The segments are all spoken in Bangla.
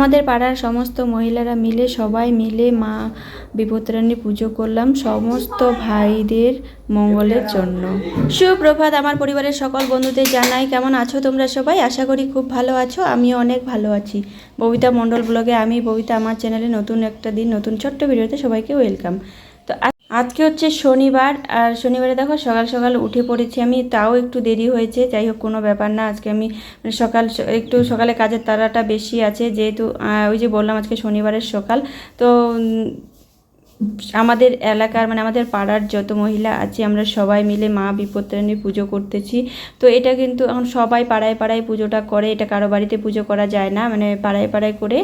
আমাদের পাড়ার সমস্ত মহিলারা মিলে, সবাই মিলে মা বিপত্রাণী পুজো করলাম সমস্ত ভাইদের মঙ্গলের জন্য। সুপ্রভাত, আমার পরিবারের সকল বন্ধুদের জানাই কেমন আছো তোমরা সবাই? আশা করি খুব ভালো আছো, আমিও অনেক ভালো আছি। ববিতা মণ্ডল ব্লগে আমি, ববিতা আমার চ্যানেলে নতুন একটা দিন, নতুন ছোট্ট ভিডিওতে সবাইকে ওয়েলকাম। আজকে হচ্ছে শনিবার, আর শনিবারে দেখো সকাল সকাল উঠে পড়েছি আমি, তাও একটু দেরি হয়েছে, যাই হোক কোনো ব্যাপার না, আজকে আমি মানে সকাল একটু সকালে কাজের তারাটা বেশি আছে, যেহেতু ওই যে বললাম আজকে শনিবারের সকাল, তো আমাদের এলাকার মানে আমাদের পাড়ার যত মহিলা আছে, আমরা সবাই মিলে মা বিপত্তারিণীর পুজো করতেছি। তো এটা কিন্তু এখন সবাই পাড়ায় পাড়ায় পুজোটা করে, এটা কারও বাড়িতে পুজো করা যায় না মানে পাড়ায় পাড়ায় করে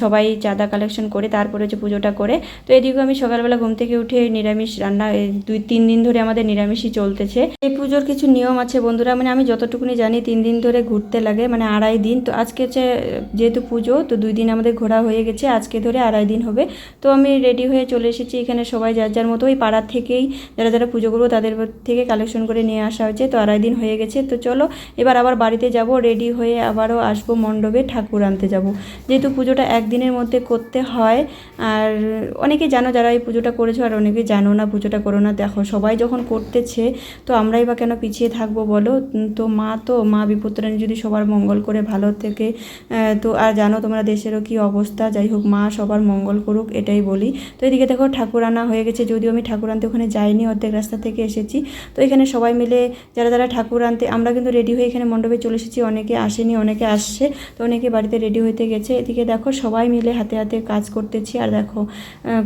সবাই চাঁদা কালেকশন করে, তারপরে হচ্ছে পুজোটা করে। তো এদিকেও আমি সকালবেলা ঘুম থেকে উঠে নিরামিষ রান্না দুই, তিন দিন ধরে আমাদের নিরামিষই চলতেছে। এই পুজোর কিছু নিয়ম আছে বন্ধুরা মানে আমি যতটুকুনি জানি তিন দিন ধরে ঘুরতে লাগে মানে আড়াই দিন। তো আজকে হচ্ছে, যেহেতু পুজো, তো দুই দিন আমাদের ঘোরা হয়ে গেছে, আজকে ধরে আড়াই দিন হবে। তো আমি রেডি হয়ে চলে এসেছি। এখানে সবাই যার যার মতো ওই পাড়ার থেকেই যারা যারা পুজো করব তাদের থেকে কালেকশন করে নিয়ে আসা হয়েছে। তো আড়াই দিন হয়ে গেছে। তো চলো, এবার আবার বাড়িতে যাব রেডি হয়ে আবারও আসব মণ্ডপে ঠাকুর আনতে যাব। যেহেতু পুজোটা একদিনের মধ্যে করতে হয়, আর অনেকে জানো যারা এই পুজোটা করেছ আর অনেকে জানো না পুজোটা করো না। দেখো, সবাই যখন করতেছে, তো আমরাই বা কেন পিছিয়ে থাকব বলো? তো মা তো, মা বিপত্রাণী যদি সবার মঙ্গল করে, ভালো থেকে তো আর জানো তোমরা দেশেরও কি অবস্থা? যাই হোক, মা সবার মঙ্গল করুক, এটাই বলি। তো এদিকে দেখো ঠাকুর আনা হয়ে গেছে, যদিও আমি ঠাকুর আনতে ওখানে যাইনি, অর্ধেক রাস্তা থেকে এসেছি। তো এখানে সবাই মিলে যারা যারা ঠাকুর আনতে, আমরা কিন্তু রেডি হয়ে এখানে মণ্ডপে চলে এসেছি, অনেকে আসেনি, অনেকে আসছে, তো অনেকে বাড়িতে রেডি হইতে গেছে। এদিকে দেখো সবাই মিলে হাতে হাতে কাজ করতেছি, আর দেখো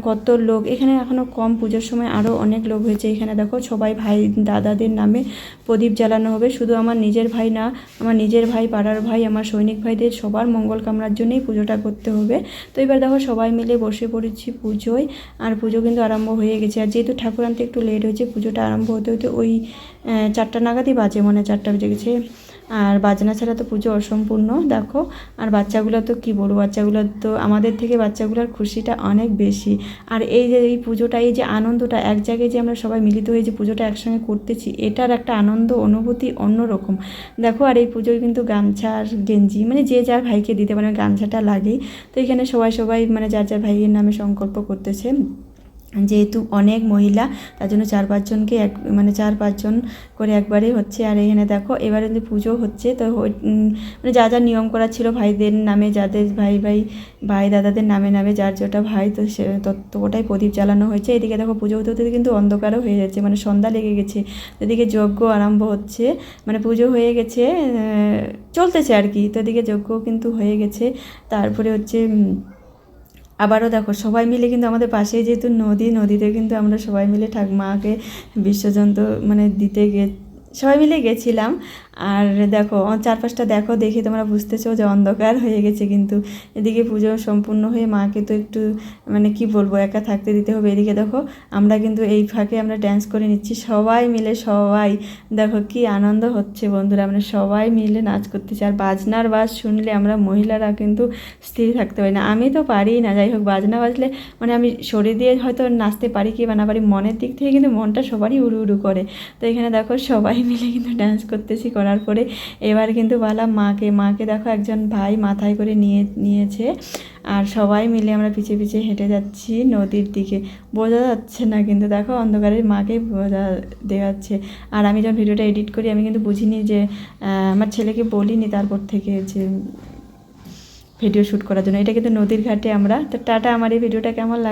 কত লোক। এখানে এখনও কম পুজোর সময় আরও অনেক লোক হয়েছে। এখানে দেখো সবাই ভাই, দাদাদের নামে প্রদীপ জ্বালানো হবে। শুধু আমার নিজের ভাই না, আমার নিজের ভাই, পাড়ার ভাই, আমার সৈনিক ভাইদের সবার মঙ্গল কামনার জন্যই পুজোটা করতে হবে। তো এবার দেখো সবাই মিলে বসে পড়েছি পুজোয়। আর পুজো কিন্তু আরম্ভ হয়ে গেছে। আর যেহেতু ঠাকুর আনতে একটু লেট হয়েছে, পুজোটা আরম্ভ হতে হতে ওই চারটা নাগাদই বাজে মানে চারটা বেজে গেছে। আর বাজনা ছাড়া তো পুজো অসম্পূর্ণ, দেখো। আর বাচ্চাগুলো তো কী বলব, বাচ্চাগুলো তো আমাদের থেকে বাচ্চাগুলোর খুশিটা অনেক বেশি। আর এই যে, এই পুজোটা, এই যে আনন্দটা, এক জায়গায় যে আমরা সবাই মিলিত হয়ে যে পুজোটা একসঙ্গে করতেছি, এটার একটা আনন্দ, অনুভূতি অন্যরকম। দেখো, আর এই পুজোয় কিন্তু গামছা আর গেঞ্জি মানে যে যার ভাইকে দিতে পারে, গামছাটা লাগেই। তো এখানে সবাই সবাই মানে যার যার ভাইয়ের নামে সংকল্প করতেছে। যেহেতু অনেক মহিলা, তার জন্য চার পাঁচজনকে এক মানে চার পাঁচজন করে একবারে হচ্ছে, আর এখানে দেখো, এবারে যে পুজো হচ্ছে, তো মানে যা যা নিয়ম করা ছিল ভাইদের নামে, যাদের ভাই ভাই ভাই দাদাদের নামে নামে, যার যেটা ভাই, তো সে ততটাই প্রদীপ জ্বালানো হয়েছে। এদিকে দেখো পুজো হতে হতে কিন্তু অন্ধকারও হয়ে যাচ্ছে মানে সন্ধ্যা লেগে গেছে। এদিকে যজ্ঞ আরম্ভ হচ্ছে মানে পুজো হয়ে গেছে চলতেছে আর কি। তো এদিকে যজ্ঞ কিন্তু হয়ে গেছে। তারপরে হচ্ছে আবারও দেখো, সবাই মিলে কিন্তু আমাদের পাশে যেহেতু নদী, নদীতে কিন্তু আমরা সবাই মিলে ঠাকুমাকে বিশ্বজন্ত মানে দিতে গে সবাই মিলে গেছিলাম। আর দেখো চারপাশটা দেখো, দেখে তোমরা বুঝতেছো যে অন্ধকার হয়ে গেছে কিন্তু। এদিকে পুজো সম্পূর্ণ হয়ে মাকে তো একটু মানে কি বলব, একা থাকতে দিতে হবে। এদিকে দেখো, আমরা কিন্তু এই ফাঁকে আমরা ড্যান্স করে নিচ্ছি। সবাই মিলে, সবাই। দেখো কি আনন্দ হচ্ছে বন্ধুরা আমরা সবাই মিলে নাচ করতেছি। আর বাজনার বাজ শুনলে আমরা মহিলারা কিন্তু স্থির থাকতে পারি না। আমি তো পারি না, যাই হোক, বাজনা বাজলে মানে আমি শরীর দিয়ে হয়তো নাচতে পারি কি বা না পারি, মনের দিক থেকে কিন্তু মনটা সবারই উড়ু উড়ু করে। তো এখানে দেখো সবাই মিলে কিন্তু ডান্স করতেছি করার পরে এবার কিন্তু বললাম মাকে মাকে দেখো একজন ভাই মাথায় করে নিয়ে, নিয়েছে আর সবাই মিলে আমরা পিছিয়ে পিছিয়ে হেঁটে যাচ্ছি নদীর দিকে। বোঝা যাচ্ছে না কিন্তু দেখো অন্ধকারের মাকেই বোঝা দেখাচ্ছে। আর আমি যখন ভিডিওটা এডিট করি, আমি কিন্তু বুঝিনি যে আমার ছেলেকে বলিনি তারপর থেকে যে ভিডিও শ্যুট করার জন্য। এটা কিন্তু নদীর ঘাটে আমরা। তো টাটা, আমার এই ভিডিওটা কেমন লাগে